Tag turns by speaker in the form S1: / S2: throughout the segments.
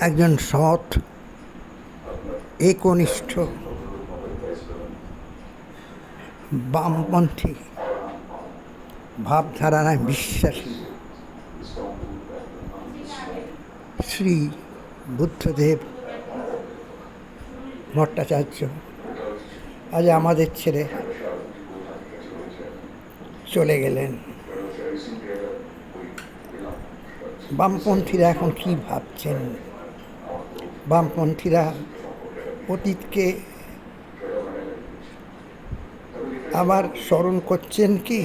S1: একজন সৎ, একনিষ্ঠ বামপন্থী ভাবধারায় বিশ্বাসী শ্রী বুদ্ধদেব ভট্টাচার্য। আজ আমাদের ছেড়ে চলে গেলেন। বামপন্থীরা এখন কি ভাবছেন? বামপন্থীরা অতীতকে আবার স্মরণ করছেন কি?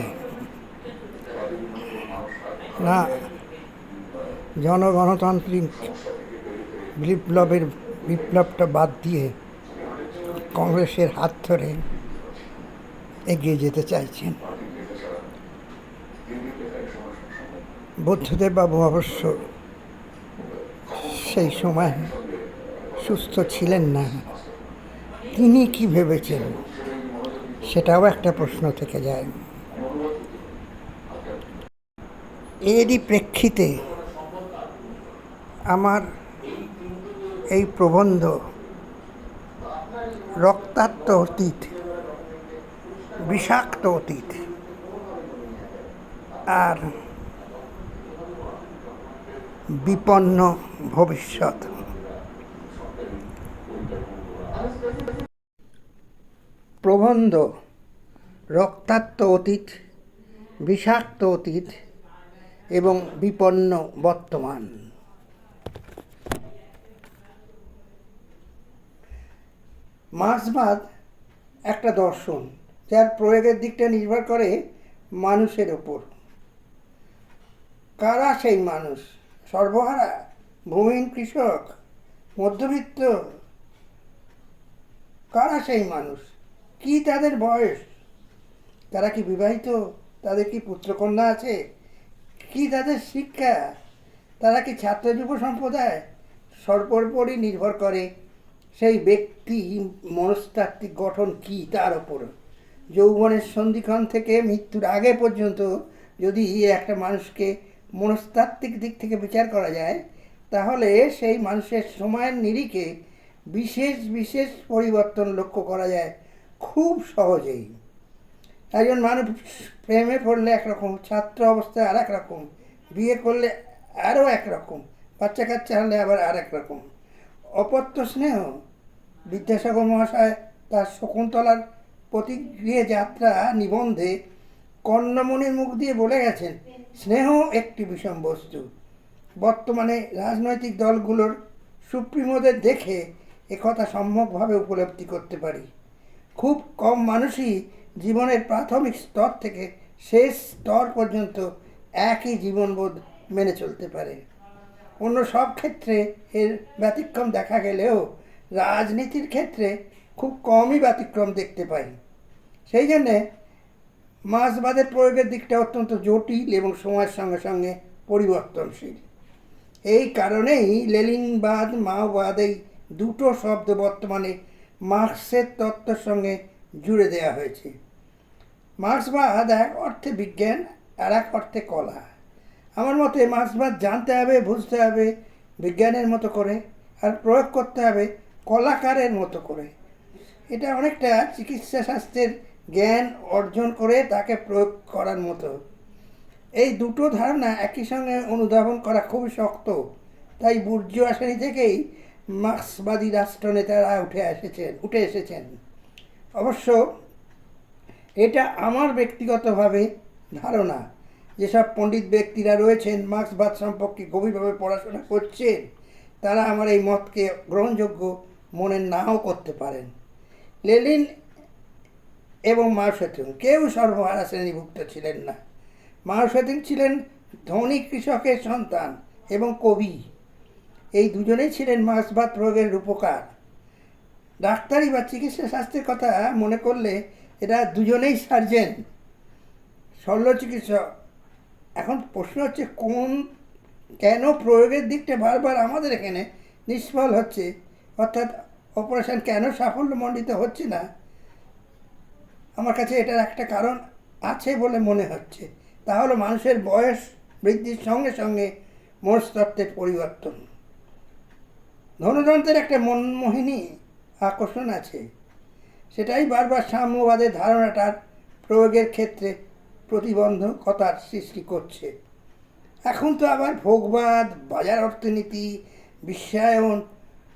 S1: না, জনগণতান্ত্রিক বিপ্লবের বিপ্লবটা বাদ দিয়ে কংগ্রেসের হাত ধরে এগিয়ে যেতে চাইছেন। বুদ্ধদেব বাবু অবশ্য সেই সময় সুস্থ ছিলেন না। তিনি কি ভেবেছেন? সেটাও একটা প্রশ্ন থেকে যায়। এরই প্রেক্ষিতে আমার এই প্রবন্ধ রক্তাক্ত অতীত, বিষাক্ত অতীত আর বিপন্ন ভবিষ্যৎ। প্রবন্ধ, রক্তাক্ত অতীত, বিষাক্ত অতীত এবং বিপন্ন বর্তমান। মার্ক্সবাদ একটা দর্শন, যার প্রয়োগের দিকটা নির্ভর করে মানুষের ওপর। কারা সেই মানুষ? সর্বহারা ভূমিহীন কৃষক, মধ্যবিত্ত? কারা সেই মানুষ? কি তাদের বয়স? তারা কি বিবাহিত? তাদের কি পুত্রকন্যা আছে? কি তাদের শিক্ষা? তারা কি ছাত্র যুব সম্প্রদায়? সর্বোপরি নির্ভর করে সেই ব্যক্তি মনস্তাত্ত্বিক গঠন কি তার ওপর। যৌবনের সন্ধিক্ষণ থেকে মৃত্যুর আগে পর্যন্ত যদি একটা মানুষকে মনস্তাত্ত্বিক দিক থেকে বিচার করা যায়, তাহলে সেই মানুষের সময়ের নিরিখে বিশেষ বিশেষ পরিবর্তন লক্ষ্য করা যায়। খুব সহজেই। একজন মানুষ প্রেমে পড়লে একরকম, ছাত্র অবস্থায় আর রকম বিয়ে করলে আরও একরকম, বাচ্চা কাচ্চা হলে আবার আর রকম অপত্য স্নেহ, বিদ্যাসাগর মহাশয় তার শকুন্তলার প্রতিক্রিয়া যাত্রা নিবন্ধে কর্ণমণির মুখ দিয়ে বলে গেছেন, স্নেহ একটি বিষম বস্তু। বর্তমানে রাজনৈতিক দলগুলোর সুপ্রিমোদের দেখে একথা সম্যকভাবে উপলব্ধি করতে পারি। খুব কম মানুষই জীবনের প্রাথমিক স্তর থেকে শেষ স্তর পর্যন্ত একই জীবনবোধ মেনে চলতে পারে। অন্য সব ক্ষেত্রে এর ব্যতিক্রম দেখা গেলেও রাজনীতির ক্ষেত্রে খুব কমই ব্যতিক্রম দেখতে পাই। সেই জন্যে মাসবাদের প্রয়োগের দিকটা অত্যন্ত জটিল এবং সময়ের সঙ্গে সঙ্গে পরিবর্তনশীল। এই কারণেই লেলিনবাদ মাওবাদ এই দুটো শব্দ বর্তমানে মার্ক্সের তত্ত্বের সঙ্গে জুড়ে দেওয়া হয়েছে। মার্ক্সবাদ এক অর্থে বিজ্ঞান, আর এক অর্থে কলা। আমার মতে মার্ক্সবাদ জানতে হবে, বুঝতে হবে, বিজ্ঞানের মতো করে, আর প্রয়োগ করতে হবে কলাকারের মতো করে। এটা অনেকটা চিকিৎসা শাস্ত্রের জ্ঞান অর্জন করে তাকে প্রয়োগ করার মতো। এই দুটো ধারণা একই সঙ্গে অনুধাবন করা খুবই শক্ত, তাই বুর্জ আসেনি থেকেই মার্ক্সবাদী রাষ্ট্রনেতারা উঠে এসেছেন উঠে এসেছেন। অবশ্য এটা আমার ব্যক্তিগতভাবে ধারণা। যেসব পণ্ডিত ব্যক্তিরা রয়েছেন, মার্ক্সবাদ সম্পর্কে গভীরভাবে পড়াশোনা করছেন, তারা আমার এই মতকে গ্রহণযোগ্য মনে নাও করতে পারেন। লেলিন এবং মাওসেতুং কেউ সর্বহারা শ্রেণীভুক্ত ছিলেন না। মাওসেতুং ছিলেন ধনী কৃষকের সন্তান এবং কবি। এই দুজনেই ছিলেন মার্ক্সবাদ রোগের রূপকার। ডাক্তারি বা চিকিৎসা শাস্ত্রের কথা মনে করলে এরা দুজনেই সার্জেন শল্য চিকিৎসক। এখন প্রশ্ন হচ্ছে, কোন, কেন প্রয়োগের দিকটা বারবার আমাদের এখানে নিষ্ফল হচ্ছে? অর্থাৎ অপারেশন কেন সাফল্যমণ্ডিত হচ্ছে না? আমার কাছে এটার একটা কারণ আছে বলে মনে হচ্ছে। তা হলো মানুষের বয়স বৃদ্ধির সঙ্গে সঙ্গে মনস্তত্ত্বের পরিবর্তন। ধনতন্ত্রের একটা মনমোহিনী আকর্ষণ আছে। সেটাই বারবার সাম্যবাদের ধারণাটার প্রয়োগের ক্ষেত্রে প্রতিবন্ধকতার সৃষ্টি করছে। এখন তো আবার ভোগবাদ, বাজার অর্থনীতি, বিশ্বায়ন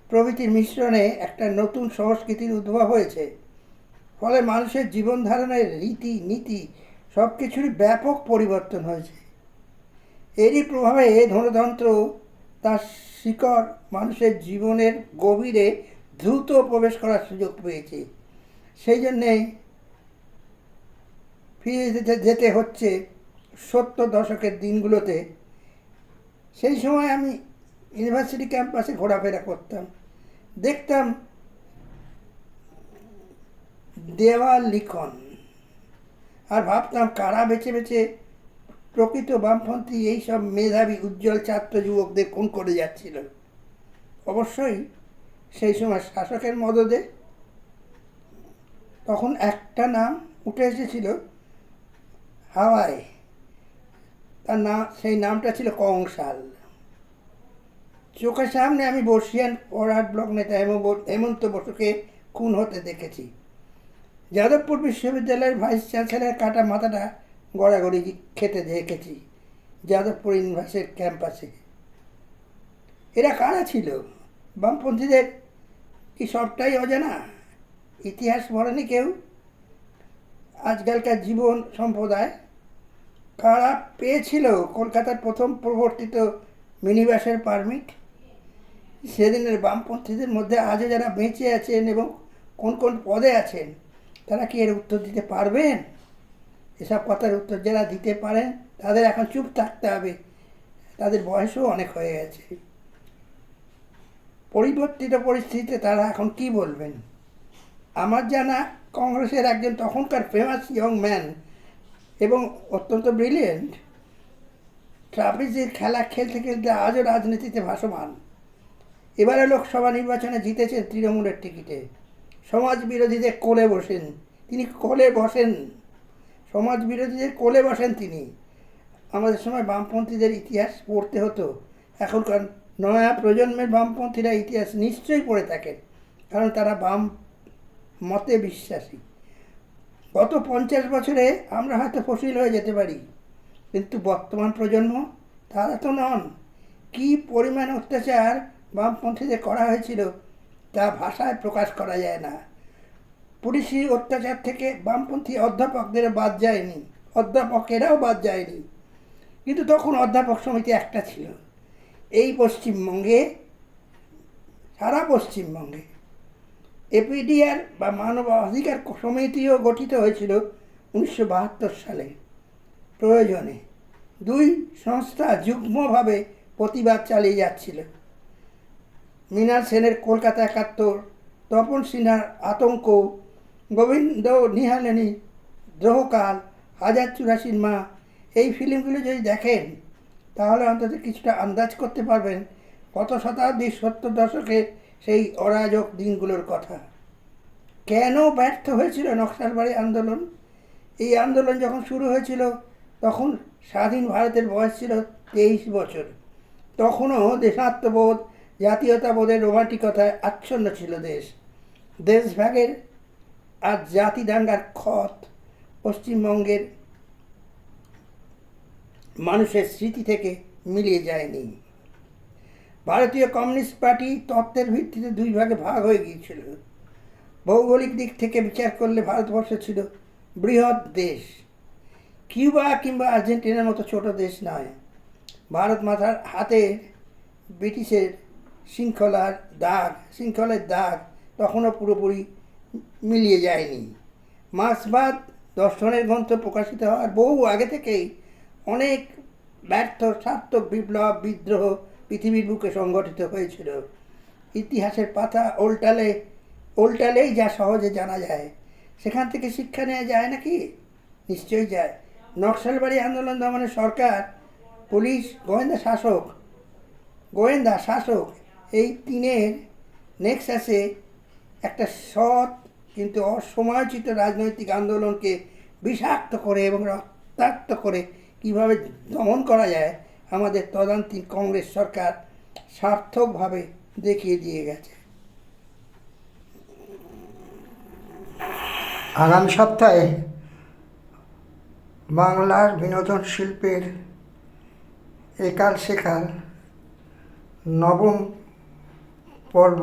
S1: প্রভৃতির মিশ্রণে একটা নতুন সংস্কৃতির উদ্ভব হয়েছে। ফলে মানুষের জীবন ধারণের রীতি, নীতি সব কিছুরই ব্যাপক পরিবর্তন হয়েছে। এরই প্রভাবে ধনতন্ত্র তার শিকড় মানুষের জীবনের গভীরে দ্রুত প্রবেশ করার সুযোগ পেয়েছে। সেই জন্যে ফিরে যেতে যেতে হচ্ছে সত্তর দশকের দিনগুলোতে। সেই সময় আমি ইউনিভার্সিটি ক্যাম্পাসে ঘোরাফেরা করতাম। দেখতাম দেওয়াল লিখন। আর ভাবতাম কারা বেছে বেছে প্রকৃত বামপন্থী এইসব মেধাবী, উজ্জ্বল ছাত্র যুবকদের খুন করে যাচ্ছিল। অবশ্যই সেই সময় শাসকের মদদে তখন একটা নাম উঠে এসেছিল হাওয়ায়। তার নাম, সেই নামটা ছিল কংসাল। চোখের সামনে আমি বর্ষিয়ান ফরওয়ার্ড ব্লক নেতা হেম- হেমন্ত বসুকে খুন হতে দেখেছি। যাদবপুর বিশ্ববিদ্যালয়ের ভাইস চ্যান্সেলর কাটা মাথাটা গড়াগড়ি খেতে দেখেছি, যাদবপুর ইউনিভার্সিটির ক্যাম্পাসে। এরা কারা ছিল? বামপন্থীদের কি সবটাই অজানা? ইতিহাস পড়েনি কেউ? আজকালকার জীবন সম্প্রদায় কারা পেয়েছিল কলকাতার প্রথম প্রবর্তিত মিনিবাসের পারমিট? সেদিনের বামপন্থীদের মধ্যে আজও যারা বেঁচে আছেন এবং কোন কোন পদে আছেন, তারা কি এর উত্তর দিতে পারবেন? এসব কথার উত্তর যারা দিতে পারেন, তাদের এখন চুপ থাকতে হবে। তাদের বয়সও অনেক হয়ে গেছে। পরিবর্তিত পরিস্থিতিতে তারা এখন কি বলবেন? আমার জানা কংগ্রেসের একজন তখনকার ফেমাস ইয়ং ম্যান এবং অত্যন্ত ব্রিলিয়েন্ট ট্রাফিজের খেলা খেলতে খেলতে আজও রাজনীতিতে ভাসমান। এবারে লোকসভা নির্বাচনে জিতেছেন তৃণমূলের টিকিটে। সমাজ বিরোধীদের কোলে বসেন। তিনি কোলে বসেন। সমাজ বিরোধীদের কোলে বসেন তিনি। আমাদের সময় বামপন্থীদের ইতিহাস পড়তে হতো। এখনকার নয়া প্রজন্মের বামপন্থীরা ইতিহাস নিশ্চয়ই পড়ে থাকেন, কারণ তারা বাম মতে বিশ্বাসী। গত পঞ্চাশ বছরে আমরা হয়তো ফসিল হয়ে যেতে পারি, কিন্তু বর্তমান প্রজন্ম তারা তো নন। কী পরিমাণ অত্যাচার বামপন্থীদের করা হয়েছিল তা ভাষায় প্রকাশ করা যায় না। পুলিশি অত্যাচার থেকে বামপন্থী অধ্যাপকদের বাদ যায়নি। অধ্যাপকেরাও বাদ যায়নি। কিন্তু তখন অধ্যাপক সমিতি একটা ছিল। এই পশ্চিমবঙ্গে, সারা পশ্চিমবঙ্গে এপিডিআর বা মানব অধিকার সমিতিও গঠিত হয়েছিল উনিশশো বাহাত্তর সালে। প্রয়োজনে দুই সংস্থা যুগ্মভাবে প্রতিবাদ চালিয়ে যাচ্ছিল। মৃণাল সেনের কলকাতা একাত্তর, তপন সিনহার আতঙ্ক গোবিন্দ নিহালেনি দ্রোহকাল হাজার চুরাশির মা, এই ফিল্মগুলো যদি দেখেন, তাহলে অন্তত কিছুটা আন্দাজ করতে পারবেন কত শতাব্দীর সত্তর দশকের সেই অরাজক দিনগুলোর কথা। কেন ব্যর্থ হয়েছিল নকশালবাড়ি আন্দোলন? এই আন্দোলন যখন শুরু হয়েছিল, তখন স্বাধীন ভারতের বয়স ছিল তেইশ বছর। তখনও দেশাত্মবোধ, জাতীয়তাবোধের রোমান্টিকতায় আচ্ছন্ন ছিল দেশ। দেশভাগের আর জাতি দাঙ্গার ক্ষত পশ্চিমবঙ্গের মানুষের স্মৃতি থেকে মিলিয়ে যায়নি। ভারতীয় কমিউনিস্ট পার্টি তত্ত্বের ভিত্তিতে দুই ভাগে ভাগ হয়ে গিয়েছিল। ভৌগোলিক দিক থেকে বিচার করলে ভারতবর্ষ ছিল বৃহৎ দেশ। কিউবা কিংবা আর্জেন্টিনার মতো ছোট দেশ নয়। ভারত মাথার হাতে ব্রিটিশের শৃঙ্খলার দাগ, শৃঙ্খলের দাগ তখনও পুরোপুরি মিলিয়ে যায়নি। মার্ক্সবাদ দর্শনের গ্রন্থ প্রকাশিত হওয়ার বহু আগে থেকেই অনেক ব্যর্থ, সার্থক, বিপ্লব, বিদ্রোহ পৃথিবীর বুকে সংগঠিত হয়েছিল। ইতিহাসের পাতা ওল্টালে, ওল্টালেই যা সহজে জানা যায়। সেখান থেকে শিক্ষা নেওয়া যায় নাকি? নিশ্চয়ই যায়। নকশালবাড়ি আন্দোলন দমনে সরকার, পুলিশ, গোয়েন্দা শাসক গোয়েন্দা শাসক এই তিনের নেক্সাসে একটা সৎ কিন্তু অসমালোচিত রাজনৈতিক আন্দোলনকে বিষাক্ত করে এবং রক্তাক্ত করে কীভাবে দমন করা যায়, আমাদের তদান্তিক কংগ্রেস সরকার সার্থকভাবে দেখিয়ে দিয়ে গেছে।
S2: আগাম সপ্তাহে বাংলার বিনোদন শিল্পের একাল সেকাল নবম পর্ব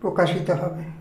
S2: প্রকাশিত হবে।